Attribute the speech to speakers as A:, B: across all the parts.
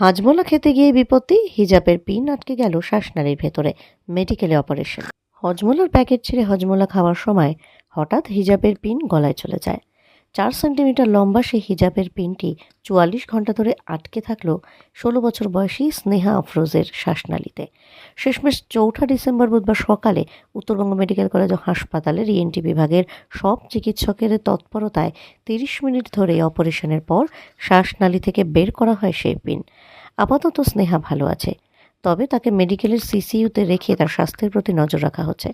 A: হাজমোলা খেতে গিয়ে বিপত্তি, হিজাবের পিন আটকে গেল শ্বাসনালীর ভেতরে, মেডিকেলে অপারেশন। হজমোলার প্যাকেট ছেড়ে হজমোলা খাওয়ার সময় হঠাৎ হিজাবের পিন গলায় চলে যায়। চার সেন্টিমিটার লম্বা সেই হিজাবের পিনটি চুয়াল্লিশ ঘণ্টা ধরে আটকে থাকল ষোলো বছর বয়সী স্নেহা আফরোজের শ্বাসনালীতে। শেষমেশ চৌঠা ডিসেম্বর বুধবার সকালে উত্তরবঙ্গ মেডিকেল কলেজ ও হাসপাতালের ইএনটি বিভাগের সব চিকিৎসকের তৎপরতায় তিরিশ মিনিট ধরে অপারেশনের পর শ্বাসনালী থেকে বের করা হয় সেই পিন। আপাতত স্নেহা ভালো আছে, তবে তাকে মেডিকেলের সিসিইউতে রেখে তার স্বাস্থ্যের প্রতি নজর রাখা হচ্ছে।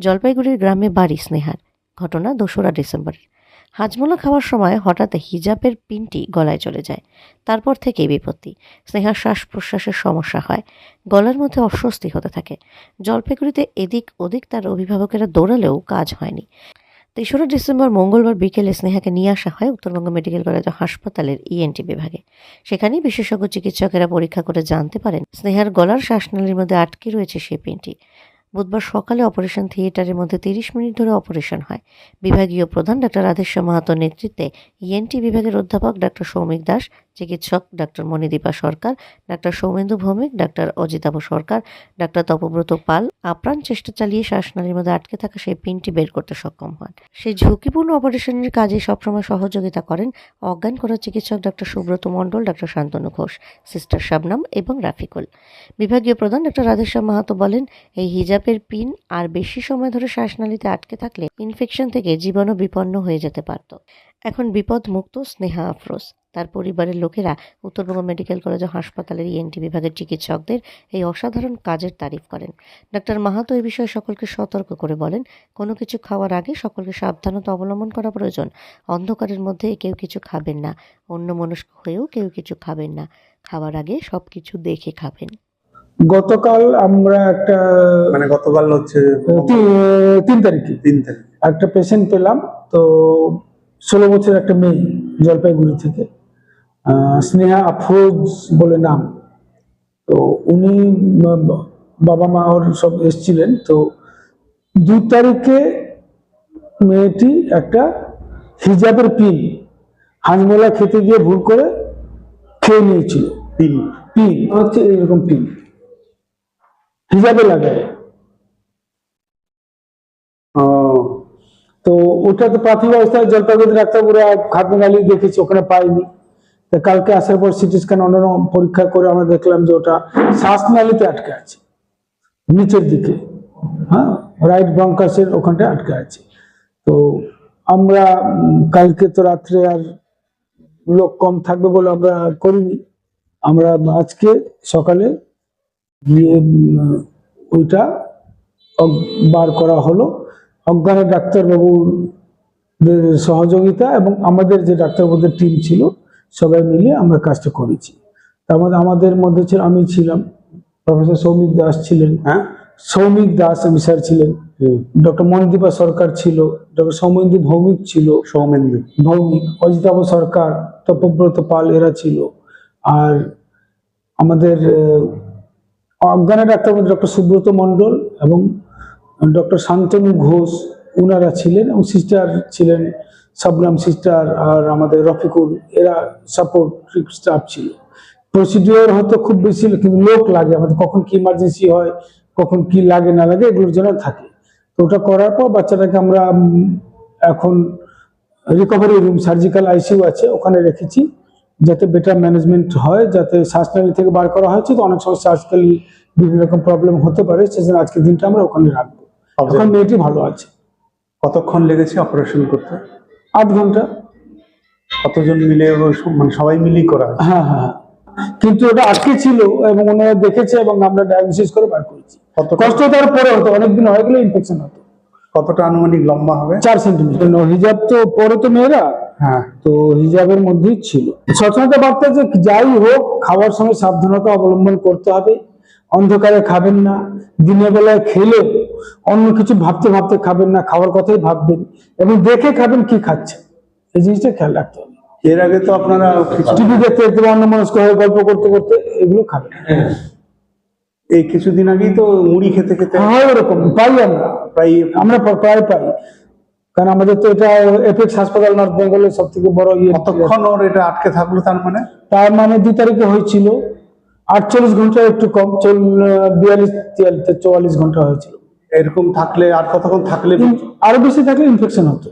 A: জলপাইগুড়ির গ্রামে বাড়ি স্নেহার, ঘটনা দোসরা ডিসেম্বরের। হাজমোলা খাওয়ার সময় হঠাৎ হিজাবের পিনটি গলায় চলে যায়। তারপর থেকেই বিপত্তি। স্নেহার শ্বাস প্রশ্বাসের সমস্যা হয়। গলার মধ্যে অস্বস্তি হতে থাকে। জলপাইগুড়িতে এদিক ওদিক তার অভিভাবকেরা দৌড়ালেও কাজ হয়নি। তেসরা ডিসেম্বর মঙ্গলবার বিকেলে স্নেহাকে নিয়ে আসা হয় উত্তরবঙ্গ মেডিকেল কলেজ হাসপাতালের ইএনটি বিভাগে। সেখানেই বিশেষজ্ঞ চিকিৎসকেরা পরীক্ষা করে জানতে পারেন, স্নেহার গলার শ্বাসনালীর মধ্যে আটকে রয়েছে সেই পিনটি। বুধবার সকালে অপারেশন থিয়েটারের মধ্যে তিরিশ মিনিট ধরে অপারেশন হয়। বিভাগীয় প্রধান ডাক্তার রাধেশ্যাম মাহাতোর নেতৃত্বে ইএনটি বিভাগের অধ্যাপক ডাক্তার সৌমিক দাস চিকিৎসক ডাক্তার মণিদীপা সরকার, ডাক্তার সৌমেন্দু ভৌমিক, ডাক্তার অজিতাভ সরকার, ডাক্তার তপব্রত পাল। আপ্রাণ চেষ্টা চালিয়ে শ্বাসনালীর মধ্যে আটকে থাকা সেই পিনটি বের করতে সক্ষম হন। সেই ঝুঁকিপূর্ণ অপারেশনের কাজে সবসময় সহযোগিতা করেন অজ্ঞান করা চিকিৎসক ডাক্তার সুব্রত মণ্ডল, ডাক্তার শান্তনু ঘোষ, সিস্টার শাবনাম এবং রাফিকুল। বিভাগীয় প্রধান ডাক্তার রাধেশ্যাম মাহাতো বলেন, এই হিজাবের পিন আর বেশি সময় ধরে শ্বাসনালীতে আটকে থাকলে ইনফেকশন থেকে জীবাণু বিপন্ন হয়ে যেতে পারত। এখন বিপদ মুক্ত স্নেহা আফরোজ। তার পরিবারের লোকেরা উত্তরবঙ্গ মেডিকেল কলেজ ও হাসপাতালের ইএনটি বিভাগের চিকিৎসকদের এই অসাধারণ কাজের তারিফ করেন। ডাক্তার মাহাতো এই বিষয়ে সকলকে সতর্ক করে বলেন কোনো কিছু খাওয়ার আগে সকলকে সাবধানতা অবলম্বন করা প্রয়োজন। অন্ধকারের মধ্যে কেউ কিছু খাবেন না অন্য মনস্ক হয়েও কেউ কিছু খাবেন না। খাওয়ার আগে সব কিছু দেখে খাবেন।
B: গতকাল আমরা একটা
C: মানে গতকাল হচ্ছে
B: তিন তারিখে
C: তিন তারিখ।
B: একটা পেশেন্ট পেলাম তো ষোলো বছর একটা মেয়ে জলপাইগুড়ি থেকে। স্নেহা আফরোজ বলে নাম। তো উনি বাবা মা ওর সব এসছিলেন। তো দু তারিখে মেয়েটি একটা হিজাবের পিন হাজমোলা খেতে গিয়ে ভুল করে খেয়ে নিয়েছিল।
C: তিন
B: পিন হচ্ছে এরকম পিন হিজাবে লাগায়। তো ওটা তো প্রাথমিক অবস্থায় জলপাইগুড়ি খাদ্য নালী দেখেছি ওখানে পাইনি কালকে আসার পর সিটি স্ক্যান অন্যান্য পরীক্ষা করে আমরা দেখলাম যে ওটা শ্বাসনালীতে আটকে আছে। নিচের দিকে হ্যাঁ? রাইট ব্রঙ্কাসের ওখানটা আটকে আছে। তো আমরা কালকে তো রাত্রে আর লোক কম থাকবে বলে আমরা করিনি। আমরা আজকে সকালে গিয়ে ওইটা বার করা হলো। অজ্ঞানের ডাক্তারবাবুদের সহযোগিতা এবং আমাদের যে ডাক্তারবাবুদের টিম ছিল সবাই মিলে আমরা কাজটা করেছি। তার মধ্যে আমাদের মধ্যে ছিল আমি ছিলাম প্রফেসর সৌমিক দাস ছিলেন
C: হ্যাঁ?
B: সৌমিক দাস আমি স্যার ছিলেন। ডক্টর মনদীপা সরকার ছিল ডক্টর সৌমেন্দু ভৌমিক ছিল।
C: সৌমেন্দু
B: ভৌমিক অজিতাভ সরকার তপব্রত পাল এরা ছিল। আর আমাদের অজ্ঞানের ডাক্তার ডক্টর সুব্রত মণ্ডল এবং ডক্টর শান্তনু ঘোষ ওনারা ছিলেন এবং সিস্টার ছিলেন সাবনাম সিস্টার আর আমাদের রফিকুল এরা সাপোর্ট স্টাফ ছিল। প্রসিডিওর হয়তো খুব বেশি কিন্তু লোক লাগে আমাদের কখন কি ইমার্জেন্সি হয় কখন কি লাগে না লাগে এগুলোর জন্য থাকে। তো ওটা করার পর বাচ্চাটাকে আমরা এখন রিকভারি রুম সার্জিক্যাল আইসিইউ আছে ওখানে রেখেছি যাতে বেটার ম্যানেজমেন্ট হয় যাতে শ্বাসনালী থেকে বার করা হয়েছে তো অনেক সময় সার্জিক্যাল বিভিন্ন রকম প্রবলেম হতে পারে সেজন্য আজকের দিনটা আমরা ওখানে রাখব। এখন মেয়েটি ভালো আছে।
C: কতক্ষণ লেগেছে অপারেশন করতে?
B: আট ঘণ্টা।
C: কতজন মিলে মানে সবাই মিলেই করা
B: হ্যাঁ? হ্যাঁ হ্যাঁ। কিন্তু ওটা আটকে ছিল এবং ওনারা দেখেছে এবং আমরা ডায়াগনোসিস করে বার করেছি। কষ্ট তার পরে হতো অনেকদিন হয়ে গেলে ইনফেকশন হতো।
C: কতটা আনুমানিক লম্বা হবে?
B: চার সেন্টিমিটার হিজাব তো পরে তো মেয়েরা।
C: হ্যাঁ।
B: তো হিজাবের মধ্যেই ছিল। সচেতনতা বার্তা যে যাই হোক খাওয়ার সময় সাবধানতা অবলম্বন করতে হবে। অন্ধকারে খাবেন না। দিনের বেলায় খেলেও অন্য কিছু ভাবতে ভাবতে খাবেন না খাওয়ার কথাই ভাববেন এবং দেখে খাবেন কি খাচ্ছেন। এই জিনিসটা খেয়াল রাখতে হবে।
C: এর আগে তো আপনারা
B: টিভি দেখতে দেখতে অন্য হয়ে গল্প করতে করতে এগুলো খাবেন।
C: এই কিছুদিন আগেই তো মুড়ি খেতে খেতে
B: হয় ওরকম পাই আমরা।
C: প্রায়
B: আমরা প্রায় পাই। কারণ আমাদের তো এটা এপেক্স হাসপাতাল নর্থ বেঙ্গলের সব থেকে বড় ইয়ে।
C: কতক্ষণ ওর এটা আটকে থাকল তার মানে?
B: তার মানে দু তারিখে হয়েছিল। আটচল্লিশ ঘণ্টা একটু কম চল বিয়াল্লিশ তিয়াল্লিশ চুয়াল্লিশ ঘণ্টা হয়েছিল।
C: এরকম থাকলে আর কতক্ষণ থাকলে
B: আরও বেশি থাকলে ইনফেকশন হতো।